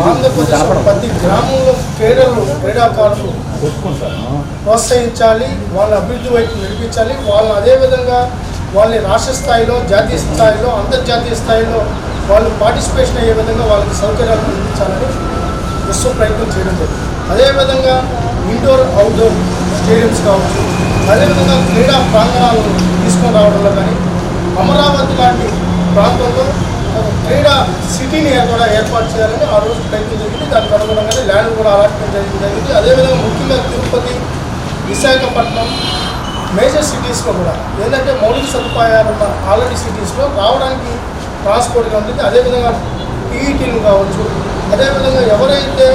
ఆంధ్రప్రదేశ్ ప్రతి గ్రామంలో క్రీడలు క్రీడాకారులు ప్రోత్సహించాలి వాళ్ళ అభివృద్ధి వైపు నడిపించాలి వాళ్ళని అదేవిధంగా వాళ్ళని రాష్ట్ర స్థాయిలో జాతీయ స్థాయిలో అంతర్జాతీయ స్థాయిలో వాళ్ళు పార్టిసిపేషన్ అయ్యే విధంగా వాళ్ళకి సౌకర్యాలు కల్పించాలని విశ్వ ప్రయత్నం చేయడం జరిగింది. అదేవిధంగా ఇండోర్ అవుట్డోర్ స్టేడియంస్ కావచ్చు అదేవిధంగా క్రీడా ప్రాంగణాలు తీసుకొని రావడంలో కానీ అమరావతి లాంటి ప్రాంతంలో క్రీడా సిటీని కూడా ఏర్పాటు చేయాలని ఆ రోజు ప్రయత్నం జరిగింది. దానికి అనుగుణంగానే ల్యాండ్ కూడా అలాట్మెంట్ జరిగింది జరిగింది. అదేవిధంగా ముఖ్యంగా తిరుపతి విశాఖపట్నం మేజర్ సిటీస్లో కూడా ఏంటంటే మౌలిక సదుపాయాలు ఉన్న ఆల్రెడీ సిటీస్లో రావడానికి ట్రాన్స్పోర్ట్గా ఉంటుంది. అదేవిధంగా పీఈటీలు కావచ్చు. అదేవిధంగా ఎవరైతే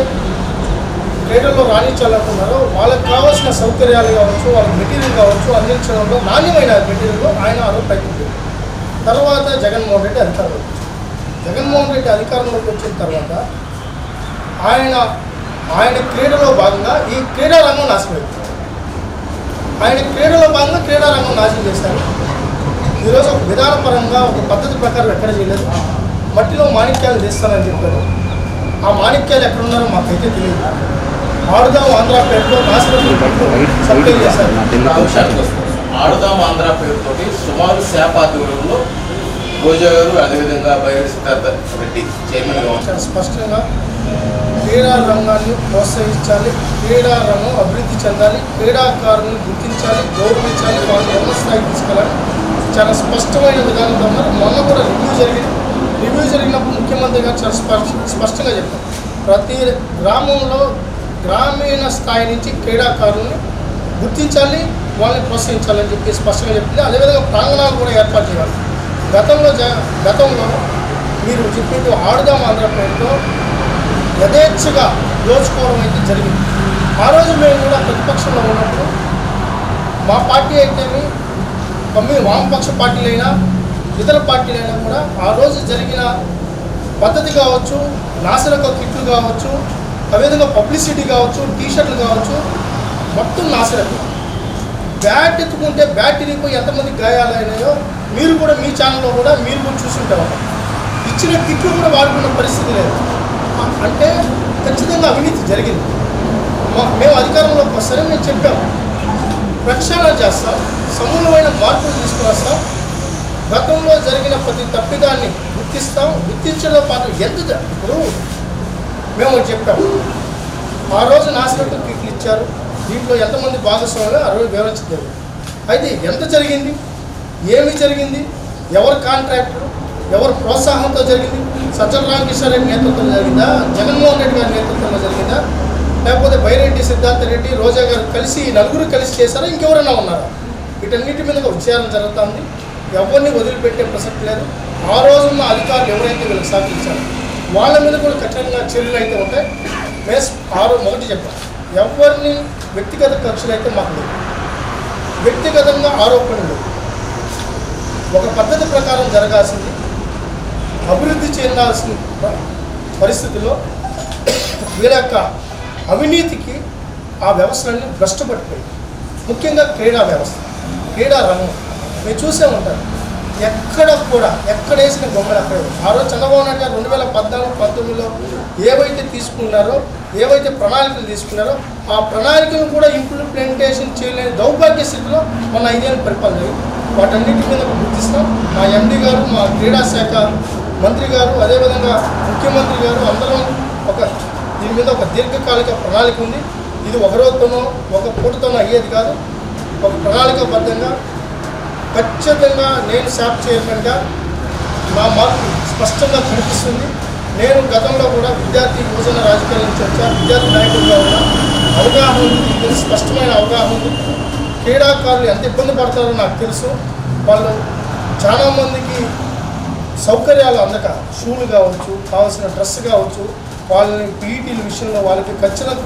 క్రీడల్లో రాణించాలనుకున్నారో వాళ్ళకి కావాల్సిన సౌకర్యాలు కావచ్చు వాళ్ళకి మెటీరియల్ కావచ్చు అందించడంలో నాణ్యమైన మెటీరియల్ ఆయన ఆ ప్రయత్నించారు తర్వాత జగన్మోహన్ రెడ్డి అధికారులు వచ్చారు. జగన్మోహన్ రెడ్డి అధికారంలోకి వచ్చిన తర్వాత ఆయన ఆయన క్రీడలో భాగంగా ఈ క్రీడా రంగం నాశనమైంది ఆయన క్రీడలో భాగంగా క్రీడా రంగం నాశనం చేశారు. ఈరోజు ఒక విధానపరంగా ఒక పద్ధతి ప్రకారం ఎక్కడ చేయలేదు. మట్టిలో మాణిక్యాలు తీస్తానని చెప్పారు. ఆ మాణిక్యాలు ఎక్కడున్నారో మాకైతే తెలియదు. ఆడుదాం ఆంధ్ర పేరుతో నాశనం సప్లై చేశారు. ఆడుదాం ఆంధ్ర పేరుతోటి సుమారు శాప ఆధ్వర్యంలో రోజా గారు అదేవిధంగా బైరెడ్డి సిద్ధార్థ రెడ్డి చైర్మన్గా చాలా స్పష్టంగా క్రీడా రంగాన్ని ప్రోత్సహించాలి క్రీడా రంగం అభివృద్ధి చెందాలి క్రీడాకారులను గుర్తించాలి గౌరవించాలి వాళ్ళు ఉన్న స్థాయికి తీసుకెళ్ళాలి. చాలా స్పష్టమైన విధానం ద్వారా మొన్న కూడా రివ్యూ జరిగింది. రివ్యూ జరిగినప్పుడు ముఖ్యమంత్రి గారు చాలా స్పష్ట స్పష్టంగా చెప్పారు. ప్రతి గ్రామంలో గ్రామీణ స్థాయి నుంచి క్రీడాకారుల్ని గుర్తించాలి వాళ్ళని ప్రోత్సహించాలని చెప్పి స్పష్టంగా చెప్పింది. అదేవిధంగా ప్రాంగణాలు కూడా ఏర్పాటు చేయాలి. గతంలో జ గతంలో మీరు చెప్పినట్టు ఆడుదాం ఆంధ్ర పేరుతో యథేచ్ఛగా దోచుకోవడం అయితే జరిగింది. ఆ రోజు మేము కూడా ప్రతిపక్షంలో ఉన్నప్పుడు మా పార్టీ అయితేమి కమ్మి వామపక్ష పార్టీలైనా ఇతర పార్టీలైనా కూడా ఆ రోజు జరిగిన పద్ధతి కావచ్చు నాశనక కిట్లు కావచ్చు అదేవిధంగా పబ్లిసిటీ కావచ్చు టీషర్ట్లు కావచ్చు మొత్తం నాశనకం బ్యాట్ ఎత్తుకుంటే బ్యాట్ ఇరిగిపోయి ఎంతమంది గాయాలైనాయో మీరు కూడా మీ ఛానల్లో కూడా మీరు కూడా చూసుంటారు. ఇచ్చిన కిట్లు కూడా వాడుకున్న పరిస్థితి లేదు. అంటే ఖచ్చితంగా అవినీతి జరిగింది. మేము అధికారంలోకి వస్తారని మేము చెప్పాం ప్రక్షాళన చేస్తాం. సమూలమైన మార్పులు తీసుకువస్తాం. గతంలో జరిగిన ప్రతి తప్పిదాన్ని గుర్తిస్తాం. గుర్తించడం పాటు ఎంత ఇప్పుడు మేము చెప్పాము చెప్పాం. ఆ రోజు నాశనకు కిట్లు ఇచ్చారు. దీంట్లో ఎంతమంది భాగస్వాములు ఆ రోజు వివరించలేదు అయితే ఎంత జరిగింది? ఏమి జరిగింది? ఎవరు కాంట్రాక్టర్ ఎవరు ప్రోత్సాహంతో జరిగింది? సజ్జల రామకృష్ణ రెడ్డి నేతృత్వంలో జరిగిందా? జగన్మోహన్ రెడ్డి గారి నేతృత్వంలో జరిగిందా? లేకపోతే బైరెడ్డి సిద్ధార్థ రెడ్డి రోజా గారు కలిసి నలుగురు కలిసి చేశారా? ఇంకెవరైనా ఉన్నారా? వీటన్నిటి మీద విచారణ జరుగుతుంది. ఎవరిని వదిలిపెట్టే ప్రసక్తి లేదు. ఆ రోజున్న అధికారులు ఎవరైతే వీళ్ళకి సహకరించారు వాళ్ళ మీద కూడా కఠినంగా చర్యలు అయితే ఉంటాయి. మేస్ ఆరో మొదటి చెప్పాను ఎవరిని వ్యక్తిగత ఖర్చులు అయితే మాకు వ్యక్తిగతంగా ఆరోపణలు లేవు. ఒక పద్ధతి ప్రకారం జరగాల్సింది అభివృద్ధి చెందాల్సిన పరిస్థితిలో పరిస్థితుల్లో వీళ్ళ యొక్క అవినీతికి ఆ వ్యవస్థలన్నీ భ్రష్టపడిపోయి ముఖ్యంగా క్రీడా వ్యవస్థ క్రీడా రంగం. మీరు చూసే ఉంటారు. ఎక్కడ కూడా ఎక్కడ వేసిన బొమ్మలు అక్కడ ఆ రోజు చంద్రబాబు నాయుడు గారు రెండు వేల పద్నాలుగు పంతొమ్మిదిలో ఏవైతే తీసుకున్నారో ఏవైతే ప్రణాళికలు తీసుకున్నారో ఆ ప్రణాళికను కూడా ఇంప్లిమెంటేషన్ చేయలేని దౌర్భాగ్య స్థితిలో మన ఐదేళ్ళు పరిపాలన జరిగింది. వాటన్నిటి మీద గుర్తిస్తాం మా ఎండి గారు మా క్రీడా శాఖ మంత్రి గారు అదేవిధంగా ముఖ్యమంత్రి గారు అందరం ఒక దీని మీద ఒక దీర్ఘకాలిక ప్రణాళిక ఉంది. ఇది ఒక రోజుతోనో ఒక పూటతోనో అయ్యేది కాదు. ఒక ప్రణాళికబద్ధంగా ఖచ్చితంగా నేను శాప్ చైర్మన్గా నా మార్పు స్పష్టంగా కనిపిస్తుంది. నేను గతంలో కూడా విద్యార్థి యువజన రాజకీయాల నుంచి వచ్చా విద్యార్థి నాయకుడిగా ఉన్నా. అవగాహన ఉంది స్పష్టమైన అవగాహన ఉంది. క్రీడాకారులు ఎంత ఇబ్బంది పడతారో నాకు తెలుసు. వాళ్ళు చాలామందికి సౌకర్యాలు అందక షూలు కావచ్చు కావాల్సిన డ్రెస్ కావచ్చు వాళ్ళని పీఈటీల విషయంలో వాళ్ళకి ఖచ్చితంగా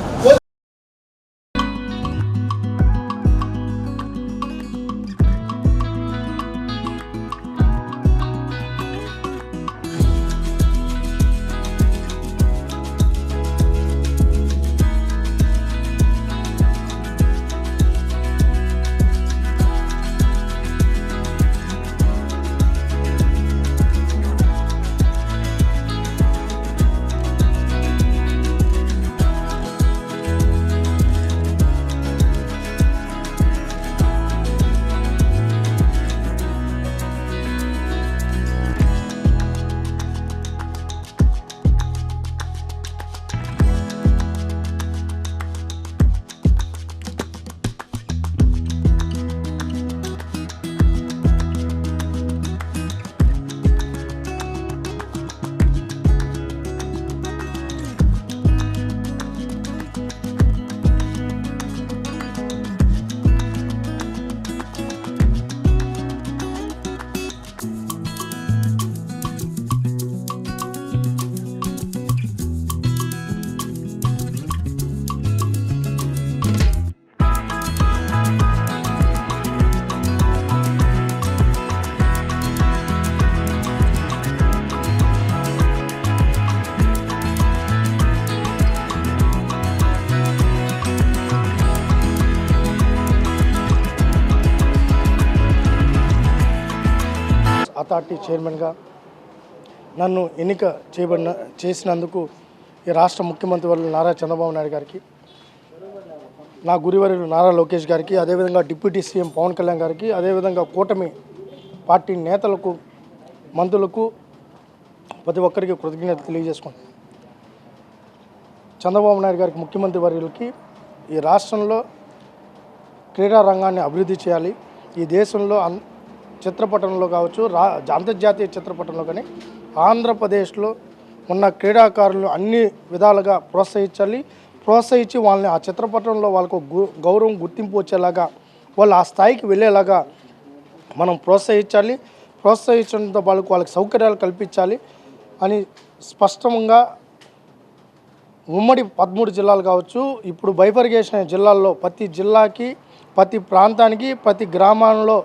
అథారిటీ చైర్మన్గా నన్ను ఎన్నిక చేయబడిన చేసినందుకు ఈ రాష్ట్ర ముఖ్యమంత్రి వర్యులు నారా చంద్రబాబు నాయుడు గారికి నా గురివర్యులు నారా లోకేష్ గారికి అదేవిధంగా డిప్యూటీ సీఎం పవన్ కళ్యాణ్ గారికి అదేవిధంగా కూటమి పార్టీ నేతలకు మంత్రులకు ప్రతి ఒక్కరికి కృతజ్ఞత తెలియజేసుకుంటాను చంద్రబాబు నాయుడు గారికి ముఖ్యమంత్రి వర్యులకి ఈ రాష్ట్రంలో క్రీడా రంగాన్ని అభివృద్ధి చేయాలి. ఈ దేశంలో అన్ చిత్రపటంలో కావచ్చు రా అంతర్జాతీయ చిత్రపటంలో కానీ ఆంధ్రప్రదేశ్లో ఉన్న క్రీడాకారులు అన్ని విధాలుగా ప్రోత్సహించాలి. ప్రోత్సహించి వాళ్ళని ఆ చిత్రపటంలో వాళ్ళకు గు- గౌరవం గుర్తింపు వచ్చేలాగా వాళ్ళు ఆ స్థాయికి వెళ్ళేలాగా మనం ప్రోత్సహించాలి. ప్రోత్సహించడంతో వాళ్ళకు వాళ్ళకి సౌకర్యాలు కల్పించాలి అని స్పష్టంగా ఉమ్మడి పదమూడు జిల్లాలు కావచ్చు ఇప్పుడు బైఫర్గేషన్ జిల్లాల్లో ప్రతి జిల్లాకి ప్రతి ప్రాంతానికి ప్రతి గ్రామంలో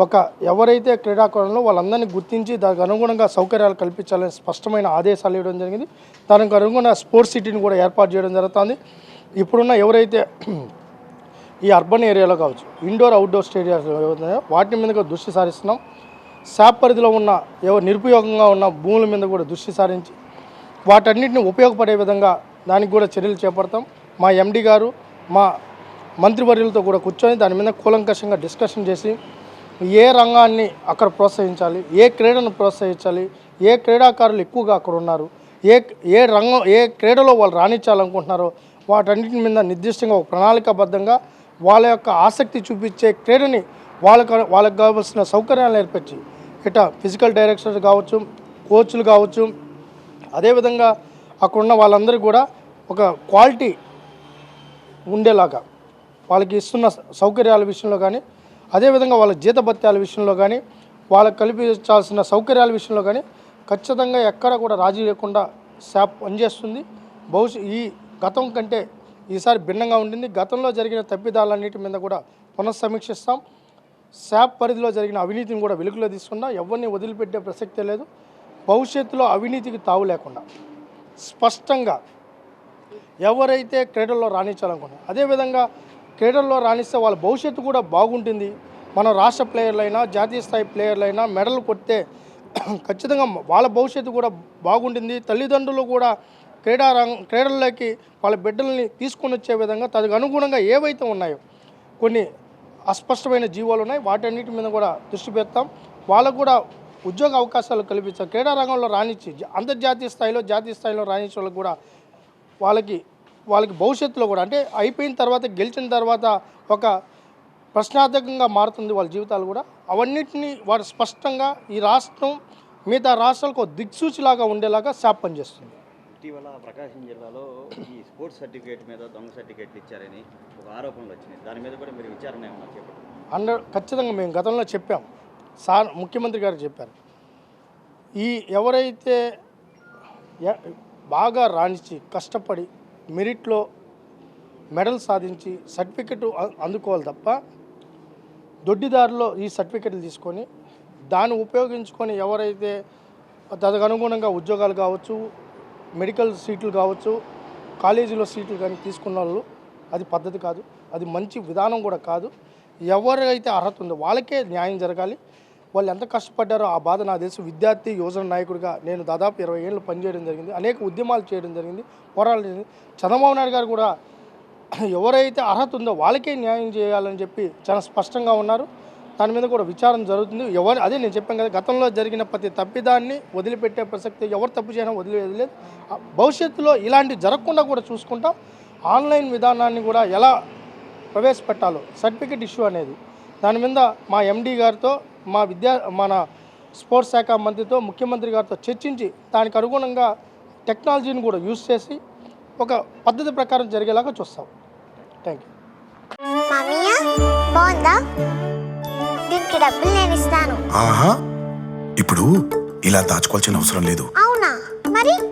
ఒక ఎవరైతే క్రీడాకారులో వాళ్ళందరినీ గుర్తించి దానికి అనుగుణంగా సౌకర్యాలు కల్పించాలని స్పష్టమైన ఆదేశాలు ఇవ్వడం జరిగింది. దానికి అనుగుణంగా స్పోర్ట్స్ సిటీని కూడా ఏర్పాటు చేయడం జరుగుతుంది. ఇప్పుడున్న ఎవరైతే ఈ అర్బన్ ఏరియాలో కావచ్చు ఇండోర్ అవుట్డోర్ స్టేడియాస్ వాటి మీద దృష్టి సారిస్తున్నాం. శాప్ పరిధిలో ఉన్న ఎవరు నిరుపయోగంగా ఉన్న భూముల మీద కూడా దృష్టి సారించి వాటన్నిటిని ఉపయోగపడే విధంగా దానికి కూడా చర్యలు చేపడతాం. మా ఎండి గారు మా మంత్రివర్యులతో కూడా కూర్చొని దాని మీద కూలంకషంగా డిస్కషన్ చేసి ఏ రంగాన్ని అక్కడ ప్రోత్సహించాలి ఏ క్రీడను ప్రోత్సహించాలి ఏ క్రీడాకారులు ఎక్కువగా అక్కడ ఉన్నారు ఏ ఏ రంగం ఏ క్రీడలో వాళ్ళు రాణించాలనుకుంటున్నారో వాటన్నిటి మీద నిర్దిష్టంగా ఒక ప్రణాళికాబద్ధంగా వాళ్ళ యొక్క ఆసక్తి చూపించే క్రీడని వాళ్ళకు వాళ్ళకి కావాల్సిన సౌకర్యాలు ఏర్పరిచి ఇట ఫిజికల్ డైరెక్టర్స్ కావచ్చు కోచ్లు కావచ్చు అదేవిధంగా అక్కడ ఉన్న వాళ్ళందరికీ కూడా ఒక క్వాలిటీ ఉండేలాగా వాళ్ళకి ఇస్తున్న సౌకర్యాల విషయంలో కానీ అదేవిధంగా వాళ్ళ జీతభత్యాల విషయంలో కానీ వాళ్ళకు కల్పించాల్సిన సౌకర్యాల విషయంలో కానీ ఖచ్చితంగా ఎక్కడ కూడా రాజీ లేకుండా శాప్ పనిచేస్తుంది. భవిష్య ఈ గతం కంటే ఈసారి భిన్నంగా ఉండింది. గతంలో జరిగిన తప్పిదాలన్నిటి మీద కూడా పునఃసమీక్షిస్తాం. శాప్ పరిధిలో జరిగిన అవినీతిని కూడా వెలుగులో తీసుకున్నా ఎవరిని వదిలిపెట్టే ప్రసక్తే లేదు. భవిష్యత్తులో అవినీతికి తావు లేకుండా స్పష్టంగా ఎవరైతే క్రీడల్లో రాణించాలనుకున్నారు అదేవిధంగా క్రీడల్లో రాణిస్తే వాళ్ళ భవిష్యత్తు కూడా బాగుంటుంది. మన రాష్ట్ర ప్లేయర్లైనా జాతీయ స్థాయి ప్లేయర్లైనా మెడల్ కొడితే ఖచ్చితంగా వాళ్ళ భవిష్యత్తు కూడా బాగుంటుంది. తల్లిదండ్రులు కూడా క్రీడారంగ క్రీడల్లోకి వాళ్ళ బిడ్డల్ని తీసుకొని వచ్చే విధంగా తదికి అనుగుణంగా ఏవైతే ఉన్నాయో కొన్ని అస్పష్టమైన జీవాలు ఉన్నాయి. వాటన్నిటి మీద కూడా దృష్టి పెడతాం. వాళ్ళకు కూడా ఉద్యోగ అవకాశాలు కల్పించాం క్రీడా రంగంలో రాణించి అంతర్జాతీయ స్థాయిలో జాతీయ స్థాయిలో రాణించే కూడా వాళ్ళకి వాళ్ళకి భవిష్యత్తులో కూడా అంటే అయిపోయిన తర్వాత గెలిచిన తర్వాత ఒక ప్రశ్నార్థకంగా మారుతుంది వాళ్ళ జీవితాలు కూడా. అవన్నిటిని వారు స్పష్టంగా ఈ రాష్ట్రం మిగతా రాష్ట్రాలకు దిక్సూచిలాగా ఉండేలాగా శాప్ పనిచేస్తుంది ఇటీవల ప్రకాశం జిల్లాలో ఈ స్పోర్ట్స్ సర్టిఫికేట్ మీద దొంగ సర్టిఫికేట్లు ఇచ్చారని ఒక ఆరోపణలు వచ్చినాయి. దాని మీద కూడా మీరు విచారణ ఏమన్నా హండ్రెడ్ ఖచ్చితంగా మేము గతంలో చెప్పాం. సార్ ముఖ్యమంత్రి గారు చెప్పారు. ఈ ఎవరైతే బాగా రాణించి కష్టపడి మెరిట్లో మెడల్ సాధించి సర్టిఫికెట్ అందుకోవాలి తప్ప దొడ్డిదారిలో ఈ సర్టిఫికెట్లు తీసుకొని దాన్ని ఉపయోగించుకొని ఎవరైతే తదనుగుణంగా ఉద్యోగాలు కావచ్చు మెడికల్ సీట్లు కావచ్చు కాలేజీలో సీట్లు కానీ తీసుకున్న వాళ్ళు అది పద్ధతి కాదు. అది మంచి విధానం కూడా కాదు. ఎవరైతే అర్హత ఉందో వాళ్ళకే న్యాయం జరగాలి. వాళ్ళు ఎంత కష్టపడ్డారో ఆ బాధ నా దేశం విద్యార్థి యువజన నాయకుడిగా నేను దాదాపు ఇరవై ఏళ్ళు పనిచేయడం జరిగింది. అనేక ఉద్యమాలు చేయడం జరిగింది పోరాటం జరిగింది. చంద్రబాబు నాయుడు గారు కూడా ఎవరైతే అర్హత ఉందో వాళ్ళకే న్యాయం చేయాలని చెప్పి చాలా స్పష్టంగా ఉన్నారు. దాని మీద కూడా విచారణ జరుగుతుంది. ఎవరు అదే నేను చెప్పాను కదా గతంలో జరిగిన ప్రతి తప్పిదాన్ని వదిలిపెట్టే ప్రసక్తి ఎవరు తప్పు చేయడం వదిలేదు లేదు. భవిష్యత్తులో ఇలాంటి జరగకుండా కూడా చూసుకుంటా. ఆన్లైన్ విధానాన్ని కూడా ఎలా ప్రవేశపెట్టాలో సర్టిఫికెట్ ఇష్యూ అనేది. దాని మీద మా ఎండీ గారితో మా విద్యా మన స్పోర్ట్స్ శాఖ మంత్రితో ముఖ్యమంత్రి గారితో చర్చించి దానికి అనుగుణంగా టెక్నాలజీని కూడా యూజ్ చేసి ఒక పద్ధతి ప్రకారం జరిగేలాగా చూస్తాం. థ్యాంక్ యూ డబ్బులు నేను ఇస్తాను. ఇప్పుడు ఇలా దాచుకోవాల్సిన అవసరం లేదు. అవునా? మరి?